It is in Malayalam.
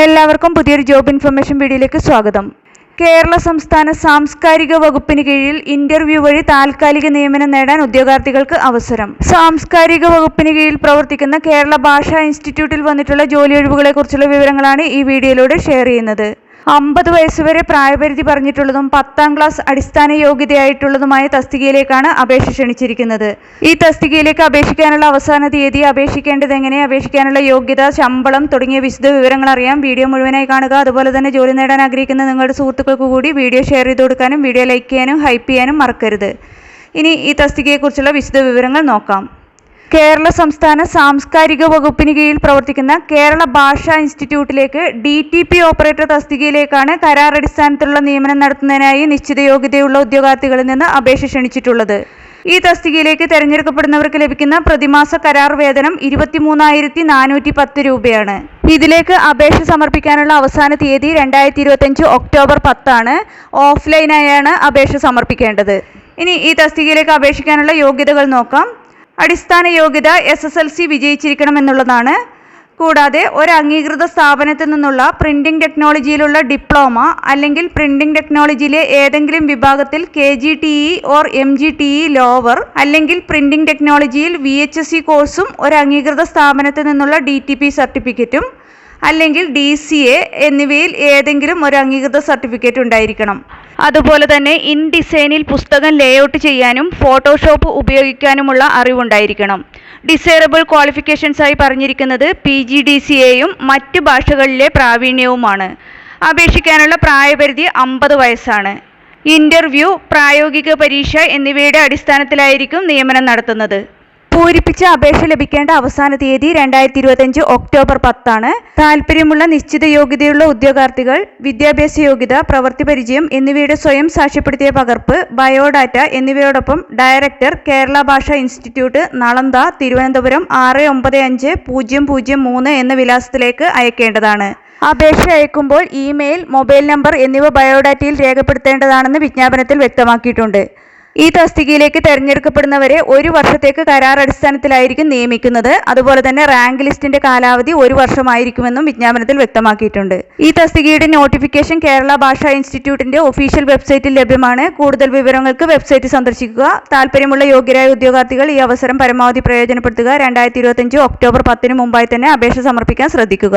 എല്ലാവർക്കും പുതിയൊരു ജോബ് ഇൻഫർമേഷൻ വീഡിയോയിലേക്ക് സ്വാഗതം. കേരള സംസ്ഥാന സാംസ്കാരിക വകുപ്പിന് കീഴിൽ ഇന്റർവ്യൂ വഴി താൽക്കാലിക നിയമനം നേടാൻ ഉദ്യോഗാർത്ഥികൾക്ക് അവസരം. സാംസ്കാരിക വകുപ്പിന് കീഴിൽ പ്രവർത്തിക്കുന്ന കേരള ഭാഷാ ഇൻസ്റ്റിറ്റ്യൂട്ടിൽ വന്നിട്ടുള്ള ജോലി ഒഴിവുകളെക്കുറിച്ചുള്ള വിവരങ്ങളാണ് ഈ വീഡിയോയിലൂടെ ഷെയർ ചെയ്യുന്നത്. അമ്പത് വയസ്സുവരെ പ്രായപരിധി പറഞ്ഞിട്ടുള്ളതും പത്താം ക്ലാസ് അടിസ്ഥാന യോഗ്യതയായിട്ടുള്ളതുമായ തസ്തികയിലേക്കാണ് അപേക്ഷ ക്ഷണിച്ചിരിക്കുന്നത്. ഈ തസ്തികയിലേക്ക് അപേക്ഷിക്കാനുള്ള അവസാന തീയതി അപേക്ഷിക്കേണ്ടത് എങ്ങനെ അപേക്ഷിക്കാനുള്ള യോഗ്യത ശമ്പളം തുടങ്ങിയ വിശദ വിവരങ്ങൾ അറിയാം. വീഡിയോ മുഴുവനായി കാണുക. അതുപോലെ തന്നെ ജോലി നേടാൻ ആഗ്രഹിക്കുന്ന നിങ്ങളുടെ സുഹൃത്തുക്കൾക്ക് കൂടി വീഡിയോ ഷെയർ ചെയ്ത് കൊടുക്കാനും വീഡിയോ ലൈക്ക് ചെയ്യാനും ഹൈപ്പ് ചെയ്യാനും മറക്കരുത്. ഇനി ഈ തസ്തികയെക്കുറിച്ചുള്ള വിശദ വിവരങ്ങൾ നോക്കാം. കേരള സംസ്ഥാന സാംസ്കാരിക വകുപ്പിന് കീഴിൽ പ്രവർത്തിക്കുന്ന കേരള ഭാഷാ ഇൻസ്റ്റിറ്റ്യൂട്ടിലേക്ക് ഡി ടി പി ഓപ്പറേറ്റർ തസ്തികയിലേക്കാണ് കരാർ അടിസ്ഥാനത്തിലുള്ള നിയമനം നടത്തുന്നതിനായി നിശ്ചിത യോഗ്യതയുള്ള ഉദ്യോഗാർത്ഥികളിൽ നിന്ന് അപേക്ഷ ക്ഷണിച്ചിട്ടുള്ളത്. ഈ തസ്തികയിലേക്ക് തെരഞ്ഞെടുക്കപ്പെടുന്നവർക്ക് ലഭിക്കുന്ന പ്രതിമാസ കരാർ വേതനം ഇരുപത്തിമൂന്നായിരത്തി നാനൂറ്റി പത്ത് രൂപയാണ്. ഇതിലേക്ക് അപേക്ഷ സമർപ്പിക്കാനുള്ള അവസാന തീയതി രണ്ടായിരത്തി ഇരുപത്തഞ്ച് ഒക്ടോബർ പത്താണ്. ഓഫ്ലൈനായാണ് അപേക്ഷ സമർപ്പിക്കേണ്ടത്. ഇനി ഈ തസ്തികയിലേക്ക് അപേക്ഷിക്കാനുള്ള യോഗ്യതകൾ നോക്കാം. അടിസ്ഥാന യോഗ്യത എസ് എസ് എൽ സി വിജയിച്ചിരിക്കണമെന്നുള്ളതാണ്. കൂടാതെ ഒരു അംഗീകൃത സ്ഥാപനത്തിൽ നിന്നുള്ള പ്രിന്റിംഗ് ടെക്നോളജിയിലുള്ള ഡിപ്ലോമ അല്ലെങ്കിൽ പ്രിന്റിംഗ് ടെക്നോളജിയിലെ ഏതെങ്കിലും വിഭാഗത്തിൽ K G T E or M G T E lower അല്ലെങ്കിൽ പ്രിന്റിംഗ് ടെക്നോളജിയിൽ വി എച്ച് എസ് സി കോഴ്സും ഒരു അംഗീകൃത സ്ഥാപനത്തിൽ നിന്നുള്ള ഡി ടി പി സർട്ടിഫിക്കറ്റും അല്ലെങ്കിൽ ഡി സി എ എന്നിവയിൽ ഏതെങ്കിലും ഒരു അംഗീകൃത സർട്ടിഫിക്കറ്റ് ഉണ്ടായിരിക്കണം. അതുപോലെ തന്നെ ഇൻഡിസൈനിൽ പുസ്തകം ലേഔട്ട് ചെയ്യാനും ഫോട്ടോഷോപ്പ് ഉപയോഗിക്കാനുമുള്ള അറിവുണ്ടായിരിക്കണം. ഡിസൈറബിൾ ക്വാളിഫിക്കേഷൻസായി പറഞ്ഞിരിക്കുന്നത് പി ജി ഡി സി എയും മറ്റ് ഭാഷകളിലെ പ്രാവീണ്യവുമാണ്. അപേക്ഷിക്കാനുള്ള പ്രായപരിധി അമ്പത് വയസ്സാണ്. ഇന്റർവ്യൂ പ്രായോഗിക പരീക്ഷ എന്നിവയുടെ അടിസ്ഥാനത്തിലായിരിക്കും നിയമനം നടത്തുന്നത്. പൂരിപ്പിച്ച അപേക്ഷ ലഭിക്കേണ്ട അവസാന തീയതി രണ്ടായിരത്തി ഇരുപത്തിയഞ്ച് ഒക്ടോബർ പത്താണ്. താല്പര്യമുള്ള നിശ്ചിത യോഗ്യതയുള്ള ഉദ്യോഗാർത്ഥികൾ വിദ്യാഭ്യാസ യോഗ്യത പ്രവൃത്തി പരിചയം എന്നിവയുടെ സ്വയം സാക്ഷ്യപ്പെടുത്തിയ പകർപ്പ് ബയോഡാറ്റ എന്നിവയോടൊപ്പം ഡയറക്ടർ കേരള ഭാഷാ ഇൻസ്റ്റിറ്റ്യൂട്ട് നളന്ത തിരുവനന്തപുരം ആറ് ഒമ്പത് അഞ്ച് പൂജ്യം പൂജ്യം മൂന്ന് എന്ന വിലാസത്തിലേക്ക് അയക്കേണ്ടതാണ്. അപേക്ഷ അയക്കുമ്പോൾ ഇമെയിൽ മൊബൈൽ നമ്പർ എന്നിവ ബയോഡാറ്റയിൽ രേഖപ്പെടുത്തേണ്ടതാണെന്ന് വിജ്ഞാപനത്തിൽ വ്യക്തമാക്കിയിട്ടുണ്ട്. ഈ തസ്തികയിലേക്ക് തെരഞ്ഞെടുക്കപ്പെടുന്നവരെ ഒരു വർഷത്തേക്ക് കരാർ അടിസ്ഥാനത്തിലായിരിക്കും നിയമിക്കുന്നത്. അതുപോലെ തന്നെ റാങ്ക് ലിസ്റ്റിന്റെ കാലാവധി ഒരു വർഷമായിരിക്കുമെന്നും വിജ്ഞാപനത്തിൽ വ്യക്തമാക്കിയിട്ടുണ്ട്. ഈ തസ്തികയുടെ നോട്ടിഫിക്കേഷൻ കേരള ഭാഷാ ഇൻസ്റ്റിറ്റ്യൂട്ടിന്റെ ഒഫീഷ്യൽ വെബ്സൈറ്റിൽ ലഭ്യമാണ്. കൂടുതൽ വിവരങ്ങൾക്ക് വെബ്സൈറ്റ് സന്ദർശിക്കുക. താല്പര്യമുള്ള യോഗ്യരായ ഉദ്യോഗാർത്ഥികൾ ഈ അവസരം പരമാവധി പ്രയോജനപ്പെടുത്തുക. രണ്ടായിരത്തി ഇരുപത്തിയഞ്ച് ഒക്ടോബർ പത്തിന് മുമ്പായി തന്നെ അപേക്ഷ സമർപ്പിക്കാൻ ശ്രദ്ധിക്കുക.